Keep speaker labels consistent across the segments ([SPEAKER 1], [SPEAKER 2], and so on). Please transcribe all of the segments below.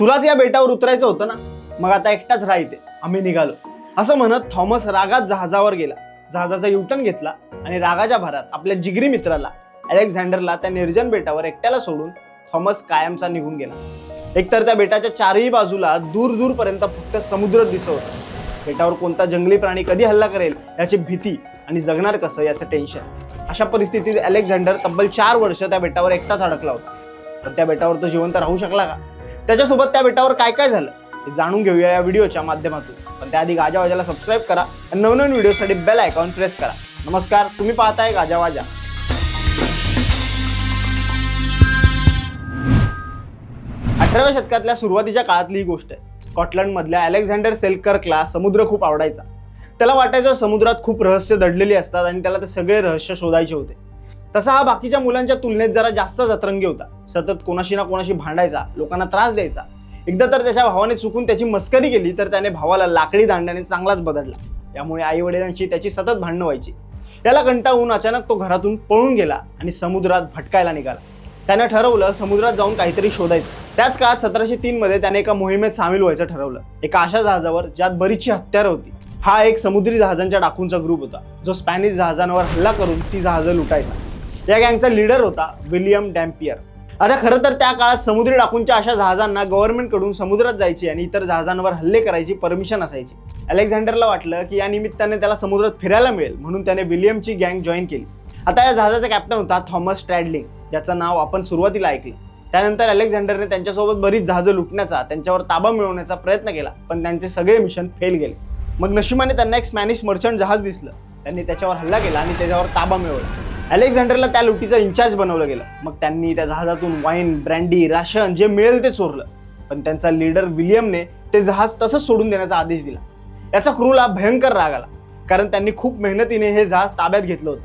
[SPEAKER 1] तुलाच या बेटावर उतरायचं होतं ना? मग आता एकटाच राहते. आम्ही निघालो. असं म्हणत थॉमस रागात जहाजावर गेला. जहाजाचा युटर्न घेतला आणि रागाच्या भरात आपल्या जिगरी मित्राला अलेक्झांडरला त्या निर्जन बेटावर एकट्याला सोडून थॉमस कायमचा निघून गेला. एकतर त्या बेटाच्या चारही बाजूला दूर दूरपर्यंत फक्त समुद्र दिसत होता. बेटावर कोणता जंगली प्राणी कधी हल्ला करेल याची भीती आणि जगणार कसं याचं टेन्शन अशा परिस्थितीत अलेक्झांडर तब्बल चार वर्ष त्या बेटावर एकटाच अडकला होता. पण त्या बेटावर तो जिवंत राहू शकला का? त्याच्यासोबत त्या बेटावर काय काय झालं हे जाणून घेऊया या व्हिडिओच्या माध्यमातून. पण त्याआधी गाजावाजाला सबस्क्राईब करा आणि नवनवीन व्हिडिओसाठी बेल आयकॉन प्रेस करा. नमस्कार तुम्ही पाहताय गाजावाजा अठराव्या शतकातल्या सुरुवातीच्या काळातली ही गोष्ट आहे. स्कॉटलंड मधल्या अलेक्झांडर सेलकर्कला समुद्र खूप आवडायचा. त्याला वाटायचं समुद्रात खूप रहस्य दडलेली असतात आणि त्याला ते सगळे रहस्य शोधायचे होते. तसा हा बाकीच्या मुलांच्या तुलनेत जरा जास्त जतरंगी होता. सतत कोणाशी ना कोणाशी भांडायचा लोकांना त्रास द्यायचा. एकदा तर त्याच्या भावाने चुकून त्याची मस्करी केली तर त्याने भावाला लाकडी दांड्याने चांगलाच बदलला. त्यामुळे आई वडिलांची त्याची सतत भांडणं व्हायची. त्याला कंटाळून अचानक तो घरातून पळून गेला आणि समुद्रात भटकायला निघाला. त्याने ठरवलं समुद्रात जाऊन काहीतरी शोधायचं. त्याच काळात सतराशे तीन मध्ये त्याने एका मोहिमेत सामील व्हायचं ठरवलं. एका अशा जहाजावर ज्यात बरीचशी हत्यारं होती. हा एक समुद्री जहाजांच्या डाकूंचा ग्रुप होता. जो स्पॅनिश जहाजांवर हल्ला करून ती जहाजं लुटायचा. या गँगचा लीडर होता विलियम डॅम्पियर. आता खरं तर त्या काळात समुद्री डाकूंच्या अशा जहाजांना गव्हर्नमेंटकडून समुद्रात जायची आणि इतर जहाजांवर हल्ले करायची परमिशन असायची. अलेक्झांडरला वाटलं की या निमित्ताने त्याला समुद्रात फिरायला मिळेल म्हणून त्याने विलियमची गँग जॉईन केली. आता या जहाजाचा कॅप्टन होता थॉमस स्ट्रॅडलिंग ज्याचं नाव आपण सुरुवातीला ऐकलं. त्यानंतर अलेक्झांडरने त्यांच्यासोबत बरीच जहाजं लुटण्याचा त्यांच्यावर ताबा मिळवण्याचा प्रयत्न केला पण त्यांचे सगळे मिशन फेल गेले. मग नशिबाने त्यांना एक स्पॅनिश मर्चंट जहाज दिसलं. त्यांनी त्याच्यावर हल्ला केला आणि त्याच्यावर ताबा मिळवला. अलेक्झांडरला त्या लुटीचा इन्चार्ज बनवलं गेलं. मग त्यांनी त्या जहाजातून वाईन ब्रँडी राशन जे मिळेल ते चोरलं. पण त्यांचा लीडर विलियमने ते जहाज तसंच सोडून देण्याचा आदेश दिला. याचा क्रूला भयंकर राग आला. कारण त्यांनी खूप मेहनतीने हे जहाज ताब्यात घेतलं होतं.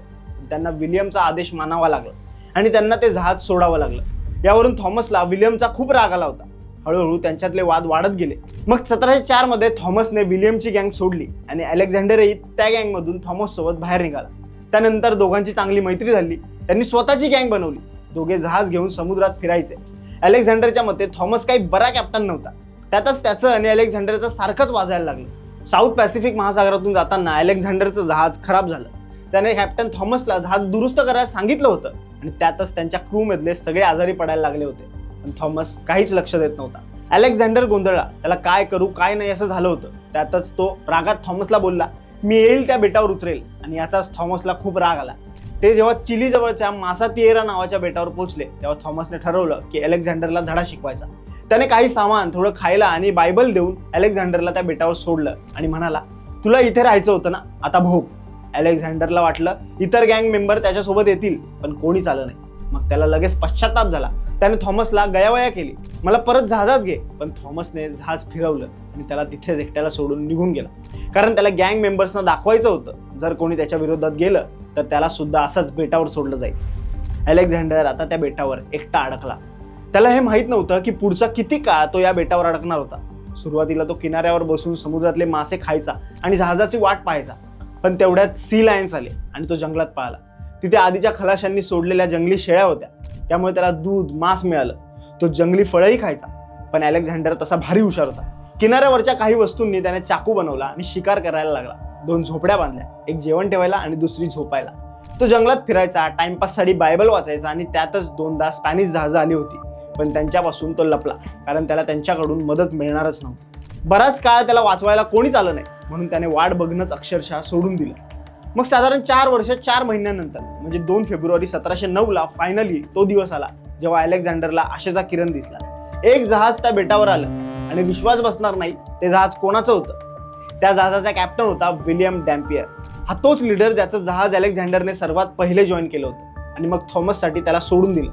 [SPEAKER 1] त्यांना विलियमचा आदेश मानावा लागला. आणि त्यांना ते जहाज सोडावं लागलं. यावरून थॉमसला विलियमचा खूप राग आला होता. हळूहळू त्यांच्यातले वाद वाढत गेले. मग सतराशे चारमध्ये थॉमसने विलियमची गँग सोडली. आणि अलेक्झांडरही त्या गँगमधून थॉमस सोबत बाहेर निघाला. त्यानंतर दोघांची चांगली मैत्री झाली. त्यांनी स्वतःची गँग बनवली. दोघे जहाज घेऊन समुद्रात फिरायचे. अलेक्झांडरच्या मते थॉमस काही बरा कॅप्टन नव्हता. त्यातच त्याचं आणि अलेक्झांडरचं सारखंच वाजायला लागलं. साऊथ पॅसिफिक महासागरातून जाताना अलेक्झांडरचं जहाज खराब झालं. त्याने कॅप्टन थॉमसला जहाज दुरुस्त करायला सांगितलं होतं. आणि त्यातच त्यांच्या क्रूमधले सगळे आजारी पडायला लागले होते. पण थॉमस काहीच लक्ष देत नव्हता. अलेक्झांडर गोंधळला. त्याला काय करू काय नाही असं झालं होतं. त्यातच तो रागात थॉमसला बोलला मी येईल त्या बेटावर उतरेल. आणि याचाच थॉमसला खूप राग आला. ते जेव्हा चिली जवळच्या मासा तिएरा नावाच्या बेटावर पोहोचले तेव्हा थॉमसने ठरवलं की अलेक्झांडरला धडा शिकवायचा. त्याने काही सामान थोडं खायला आणि बायबल देऊन अलेक्झांडरला त्या बेटावर सोडलं आणि म्हणाला तुला इथे राहायचं होतं ना? आता भोग. अलेक्झांडरला वाटलं इतर गँग मेंबर त्याच्यासोबत येतील पण कोणीच आलं नाही. मग त्याला लगेच पश्चाताप झाला. त्याने थॉमसला गयावया केली. मला परत जहाजात घे. पण थॉमसने जहाज फिरवलं आणि त्याला तिथेच एकट्याला सोडून निघून गेला. कारण त्याला गँग मेंबर्सना दाखवायचं होतं. जर कोणी त्याच्या विरोधात गेलं तर त्याला सुद्धा असंच बेटावर सोडलं जाईल. अलेक्झांडर आता त्या बेटावर एकटा अडकला. त्याला हे माहीत नव्हतं की पुढचा किती काळ तो या बेटावर अडकणार होता. सुरुवातीला तो किनाऱ्यावर बसून समुद्रातले मासे खायचा आणि जहाजाची वाट पाहायचा. पण तेवढ्यात सी लायन्स आले आणि तो जंगलात पळाला तिथे आधीच्या खलाशांनी सोडलेल्या जंगली शेळ्या होत्या. त्यामुळे त्याला दूध मांस मिळालं. तो जंगली फळंही खायचा. पण अलेक्झांडर तसा भारी हुशार होता. किनाऱ्यावरच्या काही वस्तूंनी त्याने चाकू बनवला आणि शिकार करायला लागला. दोन झोपड्या बांधल्या एक जेवण ठेवायला आणि दुसरी झोपायला. तो जंगलात फिरायचा टाइमपाससाठी बायबल वाचायचा आणि त्यातच दोनदा स्पॅनिश जहाजं आली होती. पण त्यांच्यापासून तो लपला कारण त्याला त्यांच्याकडून मदत मिळणारच नव्हती. बराच काळ त्याला वाचवायला कोणीच आलं नाही म्हणून त्याने वाट बघणंच अक्षरशः सोडून दिलं. मग साधारण चार वर्ष चार महिन्यानंतर म्हणजे दोन फेब्रुवारी सतराशे नऊ ला फायनली तो दिवस आला जेव्हा अलेक्झांडरला आशेचा किरण दिसला. एक जहाज त्या बेटावर आलं आणि विश्वास बसणार नाही ते जहाज कोणाचं होतं? त्या जहाजाचा कॅप्टन होता विलियम डॅम्पियर. हा तोच लीडर ज्याचं जहाज अलेक्झांडरने सर्वात पहिले जॉईन केलं होतं. आणि मग थॉमससाठी त्याला सोडून दिलं.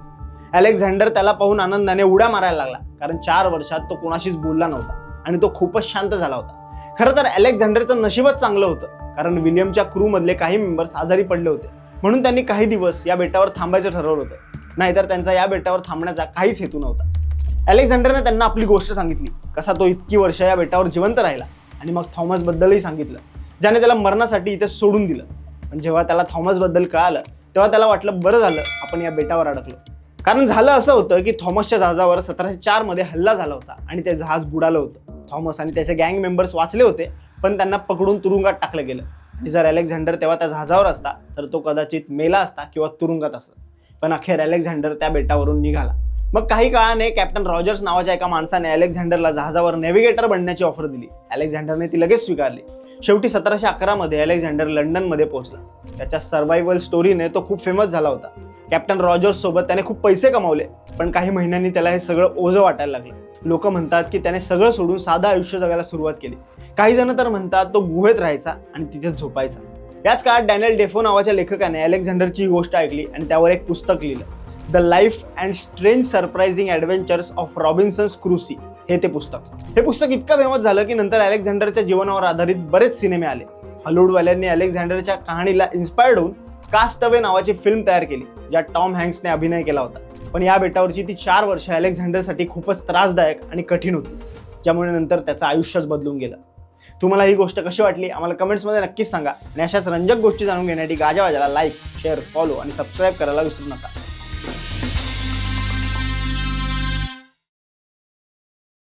[SPEAKER 1] अलेक्झांडर त्याला पाहून आनंदाने उड्या मारायला लागला कारण चार वर्षात तो कोणाशीच बोलला नव्हता आणि तो खूपच शांत झाला होता. खरं तर अलेक्झांडरचं नशीबच चांगलं होतं. कारण विलियमच्या क्रू मधले काही मेंबर्स आजारी पडले होते. म्हणून त्यांनी काही दिवस या बेटावर थांबायचं ठरवलं होतं. नाहीतर त्यांचा या बेटावर थांबण्याचा काहीच हेतू नव्हता. अलेक्झांडरने त्यांना आपली गोष्ट सांगितली. कसा तो इतकी वर्ष या बेटावर जिवंत राहिला आणि मग थॉमसबद्दलही सांगितलं. ज्याने त्याला मरणासाठी इथे सोडून दिलं. पण जेव्हा त्याला थॉमसबद्दल कळालं तेव्हा त्याला वाटलं बरं झालं आपण या बेटावर अडकलो. कारण झालं असं होतं की थॉमसच्या जहाजावर सतराशे चारमध्ये हल्ला झाला होता आणि ते जहाज बुडालं होतं. थॉमस आणि त्याचे गँग मेंबर्स वाचले होते पण त्यांना पकडून तुरुंगात टाकलं गेलं. आणि जर अलेक्झांडर तेव्हा त्या जहाजावर असता तर तो कदाचित मेला असता किंवा तुरुंगात असता. पण अखेर अलेक्झांडर त्या बेटावरून निघाला. मग काही काळाने कॅप्टन रॉजर्स नावाच्या एका माणसाने अलेक्झांडरला जहाजावर नेव्हिगेटर बनण्याची ऑफर दिली. अलेक्झांडरने ती लगेच स्वीकारली. शेवटी सतराशे अकरामध्ये अलेक्झांडर लंडनमध्ये पोहोचला. त्याच्या सर्व्हायवल स्टोरीने तो खूप फेमस झाला होता. कॅप्टन रॉजर्स सोबत त्याने खूप पैसे कमावले पण काही महिन्यांनी त्याला हे सगळं ओझं वाटायला लागलं. लोक म्हणतात की त्याने सगळं सोडून साधं आयुष्य जगायला सुरुवात केली. काही जण तर म्हणतात तो गुहेत राहायचा आणि तिथेच झोपायचा. याच काळात डॅनियल डेफो नावाच्या लेखकाने अलेक्झांडरची ही गोष्ट ऐकली आणि त्यावर एक पुस्तक लिहिलं. The life and strange surprising adventures of Robinsons Crusoe हे ते पुस्तक. हे पुस्तक इतकं फेमस झालं की नंतर अलेक्झांडरच्या जीवनावर आधारित बरेच सिनेमे आले. हॉलिवूडवाल्यांनी अलेक्झांडरच्या कहाणीला इन्स्पायर्ड होऊन कास्टवे नावाची फिल्म तयार केली ज्यात टॉम हँक्सने अभिनय केला होता. पण या बेटावरची ती चार वर्ष अलेक्झांडरसाठी खूपच त्रासदायक आणि कठीण होती ज्यामुळे नंतर त्याचं आयुष्यच बदलून गेलं. तुम्हाला ही गोष्ट कशी वाटली आम्हाला कमेंट्समध्ये नक्कीच सांगा. आणि अशाच रंजक गोष्टी जाणून घेण्यासाठी गाजावाजाला लाईक शेअर फॉलो आणि सबस्क्राईब करायला विसरू नका.